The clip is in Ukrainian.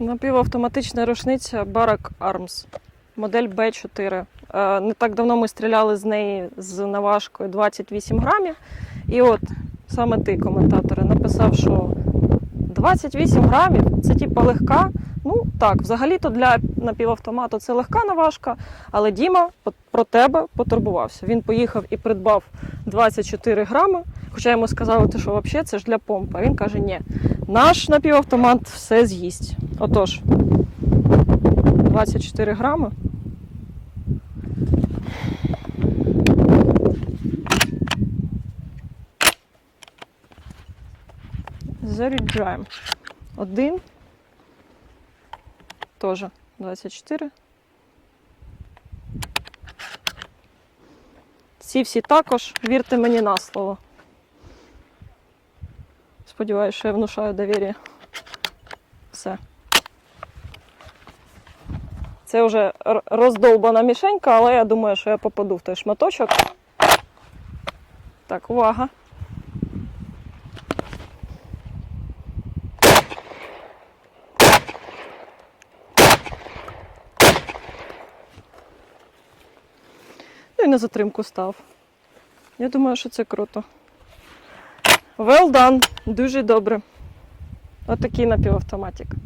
Напівавтоматична рушниця Barak Arms, модель B4. Е, Не так давно ми стріляли з неї з наважкою 28 грамів. І от саме ти, коментатори, написав, що 28 грамів це типа легка. Ну так, взагалі-то для напівавтомату це легка наважка, але Діма про тебе потурбувався. Він поїхав і придбав 24 грами. Хоча йому сказали, що взагалі це ж для помпи. А він каже, ні, наш напівавтомат все з'їсть. Отож, 24 грами. Заряджаємо. Один. Теж 24. Ці всі також, вірте мені на слово. Сподіваюсь, що я внушаю довір'я. Все. Це вже роздовбана мішенька, але я думаю, що я попаду в той шматочок. Так, увага. Ну і на затримку став. Я думаю, що це круто. Well done. Дуже добре. Отакий напівавтоматик.